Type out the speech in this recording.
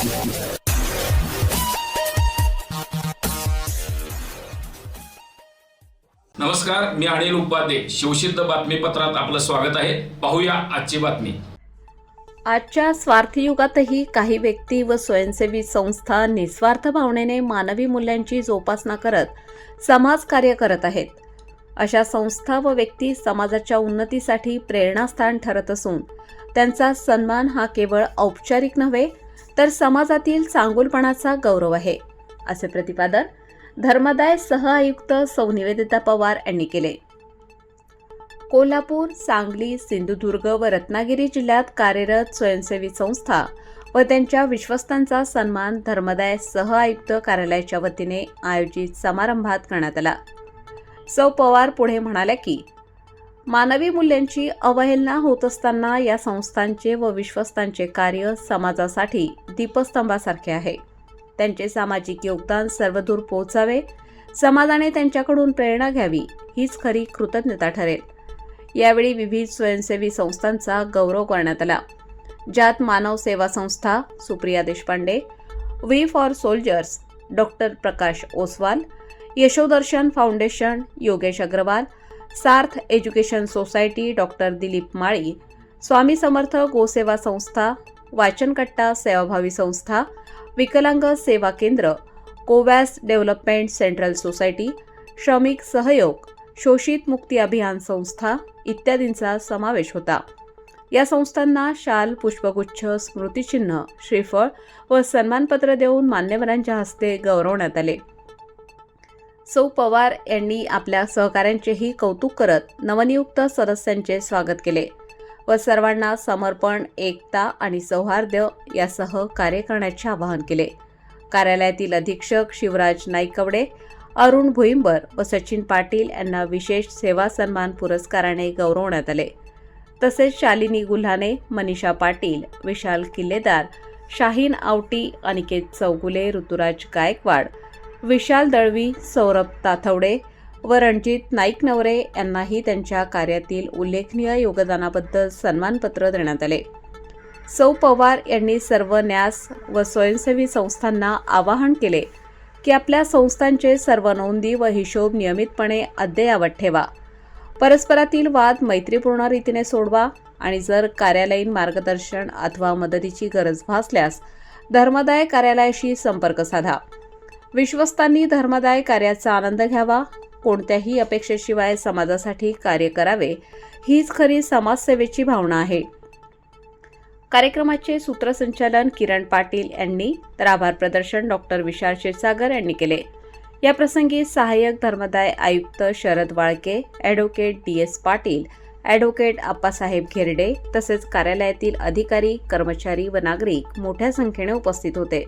नमस्कार मी अनिल उपाध्ये. शिवसिद्ध बातमीपत्रात आपलं स्वागत आहे. पाहूया आजची बातमी. आजच्या स्वार्थी युगातही काही व्यक्ती व स्वयंसेवी संस्था निस्वार्थ भावनेने मानवी मूल्यांची जोपासना करत समाजकार्य करत आहेत. अशा संस्था व व्यक्ती समाजाच्या उन्नतीसाठी प्रेरणास्थान ठरत असून त्यांचा सन्मान हा केवळ औपचारिक नव्हे तर समाजातील चांगुलपणाचा गौरव आहे असे प्रतिपादन धर्मदाय सह आयुक्त सौ निवेदिता पवार यांनी केले. कोल्हापूर सांगली सिंधुदुर्ग व रत्नागिरी जिल्ह्यात कार्यरत स्वयंसेवी संस्था व त्यांच्या विश्वस्तांचा सन्मान धर्मदाय सह आयुक्त कार्यालयाच्या वतीने आयोजित समारंभात करण्यात आला. सौ पवार पुढे म्हणाल्या की मानवी मूल्यांची अवहेलना होत असताना या संस्थांचे व विश्वस्तांचे कार्य समाजासाठी दीपस्तंभासारखे आहे. त्यांचे सामाजिक योगदान सर्वदूर पोहोचावे समाजाने त्यांच्याकडून प्रेरणा घ्यावी हीच खरी कृतज्ञता ठरेल. यावेळी विविध स्वयंसेवी संस्थांचा गौरव करण्यात आला. ज्यात Manav Seva Sanstha Supriya Deshpande we for soldiers doctor Prakash Oswal Yashodarshan foundation Yogesh Agarwal Sarth education society doctor Dilip Mali Swami Samarth Goseva Sanstha Vachankatta सेवाभावी संस्था विकलांग सेवा केंद्र कोवॅस डेव्हलपमेंट सेंट्रल सोसायटी श्रमिक सहयोग शोषित मुक्ती अभियान संस्था इत्यादींचा समावेश होता. या संस्थांना शाल पुष्पगुच्छ स्मृतिचिन्ह श्रीफळ व सन्मानपत्र देऊन मान्यवरांच्या हस्ते गौरवण्यात आले. सौ पवार यांनी आपल्या सहकाऱ्यांचेही कौतुक करत नवनियुक्त सदस्यांचे स्वागत केले. व सर्वांना समर्पण एकता आणि सौहार्द यासह कार्य करण्याचे आवाहन केले. कार्यालयातील अधीक्षक शिवराज नाईकवडे अरुण भुईंबर व सचिन पाटील यांना विशेष सेवा सन्मान पुरस्काराने गौरवण्यात आले. तसेच शालिनी गुल्हाने मनीषा पाटील विशाल किल्लेदार शाहीन आवटी अनिकेत चौगुले ऋतुराज गायकवाड विशाल दळवी सौरभ ताथवडे व रणजित नाईक नवरे यांनाही त्यांच्या कार्यातील उल्लेखनीय योगदानाबद्दल सन्मानपत्र देण्यात आले. सौ पवार यांनी सर्व न्यास व स्वयंसेवी संस्थांना आवाहन केले की आपल्या संस्थांचे सर्व नोंदी व हिशोब नियमितपणे अद्ययावत ठेवा. परस्परातील वाद मैत्रीपूर्ण रीतीने सोडवा आणि जर कार्यालयीन मार्गदर्शन अथवा मदतीची गरज भासल्यास धर्मदाय कार्यालयाशी संपर्क साधा. विश्वस्तांनी धर्मदाय कार्याचा आनंद घ्यावा. कोणत्याही अपेक्षेशिवाय समाजासाठी कार्य करावे हीच खरी समाजसेवेची भावना आहे. कार्यक्रमाचे सूत्रसंचालन किरण पाटील यांनी तर आभार प्रदर्शन डॉक्टर विशाल क्षीरसागर यांनी केले. या प्रसंगी सहाय्यक धर्मदाय आयुक्त Sharad Walke advocate D S Patil advocate Appasaheb Gherde तसेच कार्यालयातील अधिकारी कर्मचारी व नागरिक मोठ्या संख्येने उपस्थित होते.